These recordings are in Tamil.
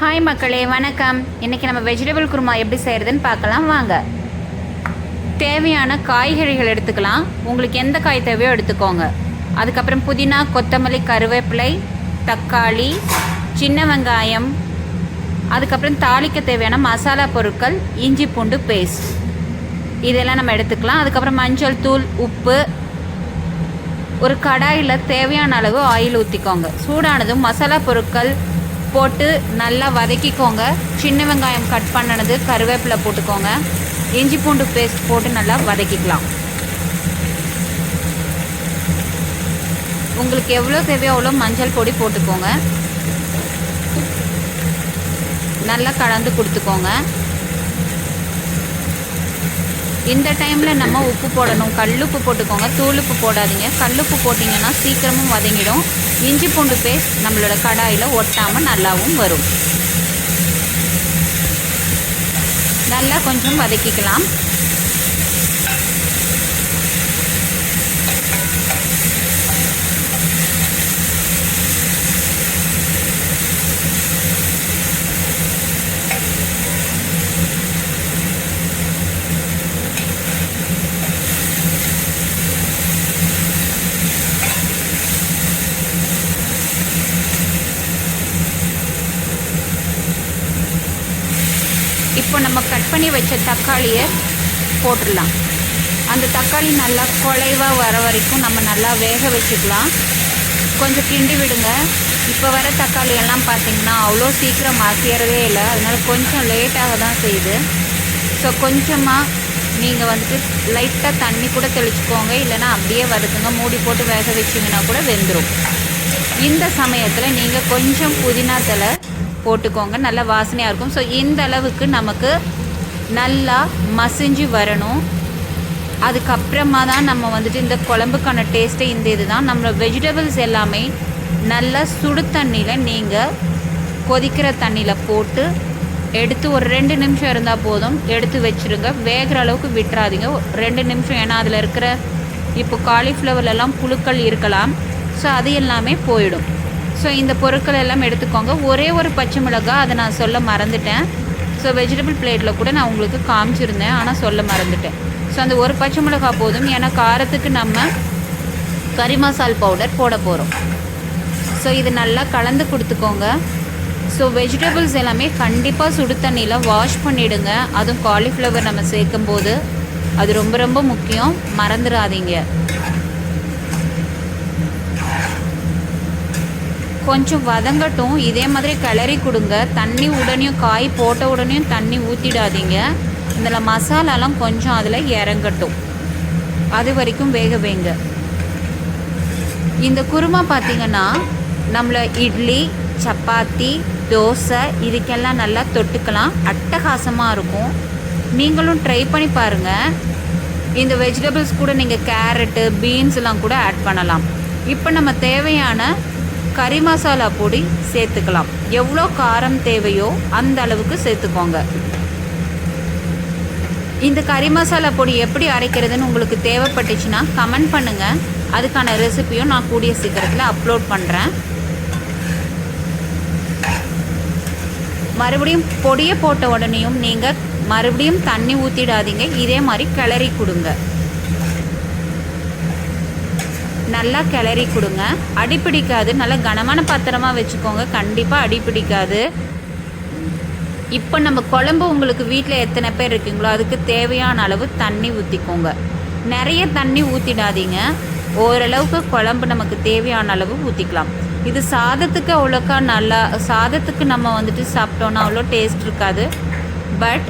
ஹாய் மக்களே வணக்கம். இன்றைக்கி நம்ம வெஜிடபிள் குருமா எப்படி செய்கிறதுன்னு பார்க்கலாம். வாங்க. தேவையான காய்கறிகள் எடுத்துக்கலாம். உங்களுக்கு எந்த காய் தேவையோ எடுத்துக்கோங்க. அதுக்கப்புறம் புதினா கொத்தமல்லி கருவேப்பிலை தக்காளி சின்ன வெங்காயம் அதுக்கப்புறம் தாளிக்க தேவையான மசாலா பொருட்கள் இஞ்சி பூண்டு பேஸ்ட் இதெல்லாம் நம்ம எடுத்துக்கலாம். அதுக்கப்புறம் மஞ்சள் தூள் உப்பு. ஒரு கடாயில் தேவையான அளவு ஆயில் ஊற்றிக்கோங்க சூடானதும் மசாலா பொருட்கள் போட்டு நல்லா வதக்கிக்கோங்க. சின்ன வெங்காயம் கட் பண்ணினது கருவேப்பிலை போட்டுக்கோங்க. இஞ்சி பூண்டு பேஸ்ட் போட்டு நல்லா வதக்கிக்கலாம். உங்களுக்கு எவ்வளோ தேவையோ அவ்வளோ மஞ்சள் பொடி போட்டுக்கோங்க. நல்லா கலந்து கொடுத்துக்கோங்க. இந்த டைமில் நம்ம உப்பு போடணும். கல்லுப்பு போட்டுக்கோங்க. தூளுப்பு போடாதீங்க. கல்லுப்பு போட்டிங்கன்னா சீக்கிரமும் வதங்கிடும். இஞ்சி பூண்டு பேஸ்ட் நம்மளோட கடாயில் ஒட்டாமல் நல்லாவும் வரும். நல்லா கொஞ்சம் வதக்கிக்கலாம். இப்போ நம்ம கட் பண்ணி வச்ச தக்காளியை போட்டுடலாம். அந்த தக்காளி நல்லா குலைவாக வர வரைக்கும் நம்ம நல்லா வேக வச்சுக்கலாம். கொஞ்சம் கிண்டி விடுங்க. இப்போ வர தக்காளி எல்லாம் பார்த்திங்கன்னா அவ்வளோ சீக்கிரம் அசையறதே இல்லை. அதனால் கொஞ்சம் லேட்டாக தான் செய்யுது. ஸோ கொஞ்சமாக நீங்கள் வந்துட்டு லைட்டாக தண்ணி கூட தெளிச்சுக்கோங்க. இல்லைன்னா அப்படியே வறுத்துங்க. மூடி போட்டு வேக வச்சிங்கன்னா கூட வெந்துடும் இந்த சமயத்தில் நீங்கள் கொஞ்சம் புதினா தலை போட்டுக்கோங்க. நல்லா வாசனையாக இருக்கும். ஸோ இந்த அளவுக்கு நமக்கு நல்லா மசிஞ்சு வரணும். அதுக்கப்புறமா தான் நம்ம வந்துட்டு இந்த குழம்புக்கான டேஸ்ட்டே இந்த இது தான் நம்மளோட வெஜிடபிள்ஸ் எல்லாமே நல்லா சுடு தண்ணியில் நீங்கள் கொதிக்கிற தண்ணியில் போட்டு எடுத்து ஒரு ரெண்டு நிமிஷம் இருந்தால் போதும். எடுத்து வச்சுருங்க. வேகிற அளவுக்கு விட்டுறாதீங்க. ரெண்டு நிமிஷம் ஏன்னா அதில் இருக்கிற இப்போ காலிஃப்ளவர்லலாம் புழுக்கள் இருக்கலாம். ஸோ அது எல்லாமே போயிடும். ஸோ இந்த பொருட்கள் எல்லாம் எடுத்துக்கோங்க. ஒரே ஒரு பச்சை மிளகா அதை நான் சொல்ல மறந்துட்டேன். ஸோ வெஜிடபிள் பிளேட்டில் கூட நான் உங்களுக்கு காமிச்சிருந்தேன் ஆனால் சொல்ல மறந்துட்டேன். ஸோ அந்த ஒரு பச்சை மிளகா போதும். ஏன்னா காரத்துக்கு நம்ம கறி மசால் பவுடர் போட போகிறோம் ஸோ இது நல்லா கலந்து கொடுத்துக்கோங்க. ஸோ வெஜிடபிள்ஸ் எல்லாமே கண்டிப்பாக சுடு தண்ணியில் வாஷ் பண்ணிவிடுங்க அதுவும் காலிஃப்ளவர் நம்ம சேர்க்கும் போது அது ரொம்ப ரொம்ப முக்கியம். மறந்துடாதீங்க. கொஞ்சம் வதங்கட்டும். இதே மாதிரி கிளறி கொடுங்க. தண்ணி உடனேயும் காய் போட்ட உடனேயும் தண்ணி ஊற்றிடாதீங்க இதில் மசாலாலாம் கொஞ்சம் அதில் இறங்கட்டும். அது வரைக்கும் வேக வைங்க. இந்த குருமா பார்த்தீங்கன்னா நம்மளை இட்லி சப்பாத்தி தோசை இதுக்கெல்லாம் நல்லா தொட்டுக்கலாம். அட்டகாசமாக இருக்கும். நீங்களும் ட்ரை பண்ணி பாருங்கள் இந்த வெஜிடபிள்ஸ் கூட நீங்கள் கேரட்டு பீன்ஸ்லாம் கூட ஆட் பண்ணலாம். இப்போ நம்ம தேவையான கறி மசாலா பொடி சேர்த்துக்கலாம். எவ்வளோ காரம் தேவையோ அந்த அளவுக்கு சேர்த்துக்கோங்க. இந்த கறி மசாலா பொடி எப்படி அரைக்கிறதுன்னு உங்களுக்கு தேவைப்பட்டுச்சுன்னா கமெண்ட் பண்ணுங்கள் அதுக்கான ரெசிபியும் நான் கூடிய சீக்கிரத்தில் அப்லோட் பண்ணுறேன் மறுபடியும் பொடியை போட்ட உடனேயும் நீங்கள் மறுபடியும் தண்ணி ஊற்றிடாதீங்க இதே மாதிரி கிளறி கொடுங்க. நல்லா கிளறி கொடுங்க. அடி பிடிக்காது. நல்லா கனமான பாத்திரமாக வச்சுக்கோங்க. கண்டிப்பாக அடி பிடிக்காது. இப்போ நம்ம குழம்பு உங்களுக்கு வீட்டில் எத்தனை பேர் இருக்கீங்களோ அதுக்கு தேவையான அளவு தண்ணி ஊற்றிக்கோங்க நிறைய தண்ணி ஊற்றிடாதீங்க ஓரளவுக்கு குழம்பு நமக்கு தேவையான அளவு ஊற்றிக்கலாம் இது சாதத்துக்கு அவ்வளோக்கா நல்லா சாதத்துக்கு நம்ம வந்துட்டு சாப்பிட்டோன்னா அவ்வளோ டேஸ்ட் இருக்காது. பட்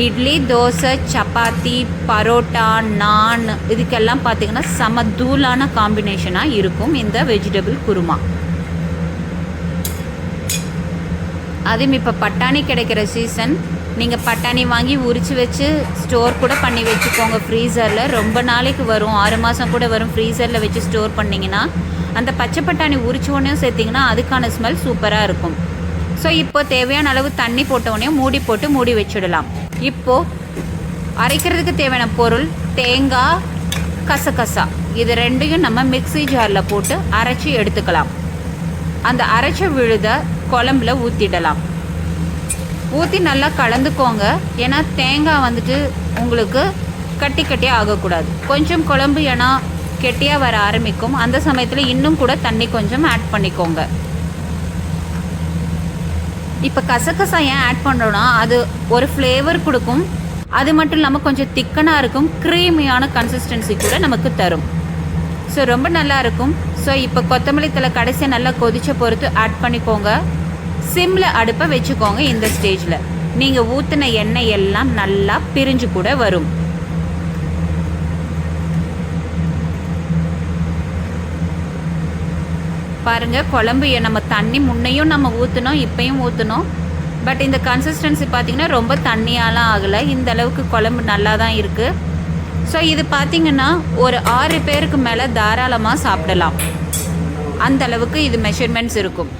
இட்லி தோசை சப்பாத்தி பரோட்டா நான் இதுக்கெல்லாம் பார்த்தீங்கன்னா செம தூளான காம்பினேஷனாக இருக்கும் இந்த வெஜிடபிள் குருமா. அதுவும் இப்போ பட்டாணி கிடைக்கிற சீசன் நீங்கள் பட்டாணி வாங்கி உரித்து வச்சு ஸ்டோர் கூட பண்ணி வச்சுக்கோங்க ஃப்ரீசரில் ரொம்ப நாளைக்கு வரும். ஆறு மாதம் கூட வரும் ஃப்ரீசரில் வச்சு ஸ்டோர் பண்ணிங்கன்னா அந்த பச்சை பட்டாணி உரிச்ச உடனே சேர்த்திங்கன்னா அதுக்கான ஸ்மெல் சூப்பராக இருக்கும். ஸோ இப்போ தேவையான அளவு தண்ணி போட்டவுடனே மூடி போட்டு மூடி வச்சிடலாம். இப்போது அரைக்கிறதுக்கு தேவையான பொருள் தேங்காய் கசகசா. இது ரெண்டையும் நம்ம மிக்ஸி ஜாரில் போட்டு அரைச்சி எடுத்துக்கலாம். அந்த அரைச்ச விழுத குழம்புல ஊற்றிடலாம் ஊற்றி நல்லா கலந்துக்கோங்க. ஏன்னா தேங்காய் வந்துட்டு உங்களுக்கு கட்டி கட்டியாக ஆகக்கூடாது. கொஞ்சம் குழம்பு ஏன்னா கெட்டியாக வர ஆரம்பிக்கும். அந்த சமயத்தில் இன்னும் கூட தண்ணி கொஞ்சம் ஆட் பண்ணிக்கோங்க. இப்போ கசகசா ஏன் ஆட் பண்ணுறோன்னா அது ஒரு ஃப்ளேவர் கொடுக்கும். அது மட்டும் இல்லாமல் கொஞ்சம் திக்கனாக இருக்கும். க்ரீமியான கன்சிஸ்டன்சி கூட நமக்கு தரும். ஸோ ரொம்ப நல்லா இருக்கும். ஸோ இப்போ கொத்தமல்லி தலை கடைசியாக நல்லா கொதிச்ச பொறுத்து ஆட் பண்ணிக்கோங்க. சிம்மில் அடுப்பை வச்சுக்கோங்க இந்த ஸ்டேஜில் நீங்கள் ஊற்றின எண்ணெய் எல்லாம் நல்லா பிரிஞ்சு கூட வரும். பாருங்க குழம்பு நம்ம தண்ணி முன்னையும் நம்ம ஊற்றணும் இப்பையும் ஊற்றணும் பட் இந்த கன்சிஸ்டன்சி பார்த்தீங்கன்னா ரொம்ப தண்ணியாலாம் ஆகலை. இந்த அளவுக்கு குழம்பு நல்லா தான் இருக்குது ஸோ இது பார்த்தீங்கன்னா ஒரு ஆறு பேருக்கு மேலே தாராளமாக சாப்பிடலாம். அந்த அளவுக்கு இது மெஷர்மெண்ட்ஸ் இருக்கும்.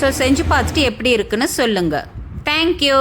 ஸோ செஞ்சு பார்த்துட்டு எப்படி இருக்குன்னு சொல்லுங்கள் தேங்க்யூ